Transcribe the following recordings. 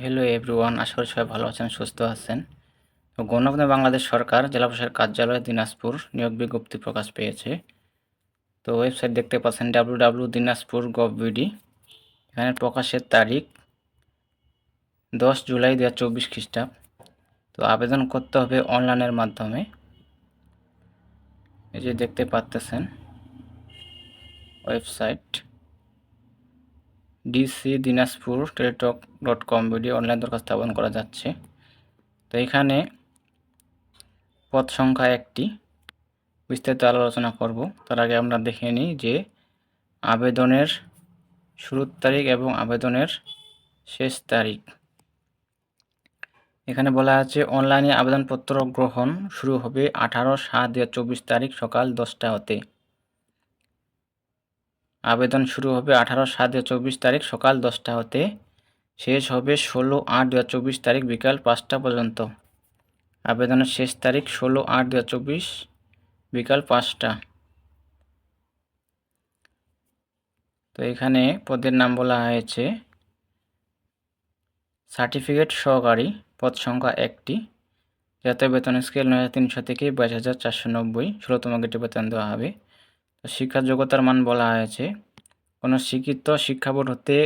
Hello everyone আশা করি সবাই ভালো আছেন, সুস্থ আছেন। তো গণপ্রজাতন্ত্রী বাংলাদেশ সরকার, জেলা প্রশাসক কার্যালয় দিনাজপুর নিয়োগ বিজ্ঞপ্তি প্রকাশ পেয়েছে। তো ওয়েবসাইট দেখতে পাচ্ছেন W W Dinajpur gov BD এখানে প্রকাশের তারিখ দশ জুলাই দু হাজার চব্বিশ খ্রিস্টাব্দ। তো আবেদন করতে হবে অনলাইনের মাধ্যমে। এই যে দেখতে পাচ্তেছেন website DC Dinajpur Teletalk dot com video online দরখাস্ত আবেদন করা যাচ্ছে। তো এখানে পদ সংখ্যা একটি। বিস্তারিত আলোচনা করব। তার আগে আমরা দেখে নিই যে আবেদনের শুরুর তারিখ এবং আবেদনের শেষ তারিখ। এখানে বলা আছে, অনলাইনে আবেদনপত্র গ্রহণ শুরু হবে আঠারো সাত দু তারিখ সকাল দশটা হতে। আবেদন শুরু হবে আঠারো সাত দু চব্বিশ তারিখ সকাল দশটা হতে। শেষ হবে ষোলো আট দু চব্বিশ তারিখ বিকাল পাঁচটা পর্যন্ত। আবেদনের শেষ তারিখ ষোলো আট দু চব্বিশ বিকাল পাঁচটা। তো এখানে পদের নাম বলা হয়েছে। সার্টিফিকেট সহকারী পদ সংখ্যা একটি। জাতীয় বেতন স্কেল নয় হাজার তিনশো থেকে বাইশ হাজার চারশো নব্বই। ষোলোতম গেটে বেতন দেওয়া হবে। তো শিক্ষার যোগ্যতার মান বলা হয়েছে। কোনো শিক্ষিত শিক্ষা বোর্ড হতে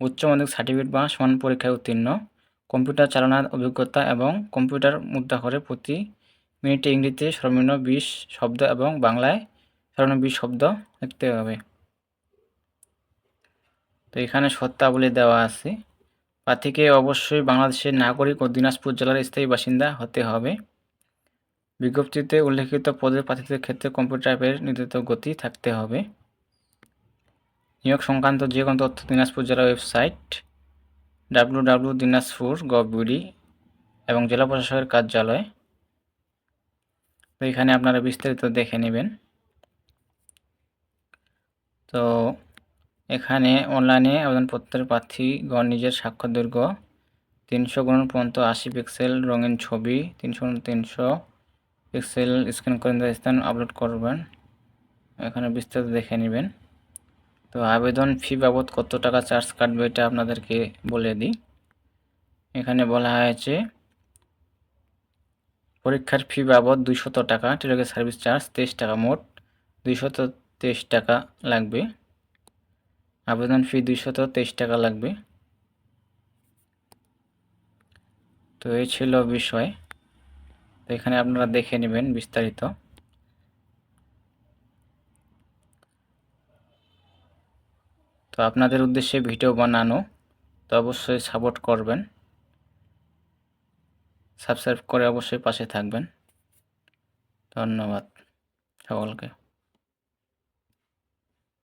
উচ্চ মাধ্যমিক সার্টিফিকেট বা সমান পরীক্ষায় উত্তীর্ণ। কম্পিউটার চালানোর অভিজ্ঞতা এবং কম্পিউটার মুদ্রাক্ষরে প্রতি মিনিটে ইংরেজিতে সর্বনিম্ন বিশ শব্দ এবং বাংলায় সর্বনিম্ন বিশ শব্দ লিখতে হবে। তো এখানে সত্তাবলী দেওয়া আছে। প্রার্থীকে অবশ্যই বাংলাদেশের নাগরিক ও দিনাজপুর জেলার স্থায়ী বাসিন্দা হতে হবে। বিজ্ঞপ্তিতে উল্লেখিত পদের প্রার্থীদের ক্ষেত্রে কম্পিউটার অ্যাপের নির্ধারিত গতি থাকতে হবে। নিয়োগ সংক্রান্ত যে কোনো তথ্য দিনাজপুর জেলা website W W Dinajpur gov BD এবং জেলা প্রশাসকের কার্যালয়। তো এখানে আপনারা বিস্তারিত দেখে নেবেন। তো এখানে অনলাইনে আবেদনপত্রের প্রার্থীগণ নিজের স্বাক্ষর দৈর্ঘ্য তিনশো গুণ পর্যন্ত আশি পিক্সেল, রঙিন ছবি তিনশো তিনশো পিক্সেল স্ক্যান করে স্থান আপলোড করবেন। এখানে বিস্তারিত দেখে নেবেন। তো আবেদন ফি বাবদ কত টাকা চার্জ কাটবে এটা আপনাদেরকে বলে দিই। এখানে বলা হয়েছে, পরীক্ষার ফি বাবদ দুইশত টাকা টেলিগ্রাম সার্ভিস চার্জ তেইশ টাকা মোট, দুইশত তেইশ টাকা লাগবে। আবেদন ফি দুইশত তেইশ টাকা লাগবে। তো এই ছিল বিষয়। তো এখানে আপনারা দেখে নেবেন বিস্তারিত। তো আপনাদের উদ্দেশ্যে ভিডিও বানানো, তো অবশ্যই সাপোর্ট করবেন। সাবস্ক্রাইব করে অবশ্যই পাশে থাকবেন। ধন্যবাদ সকলকে।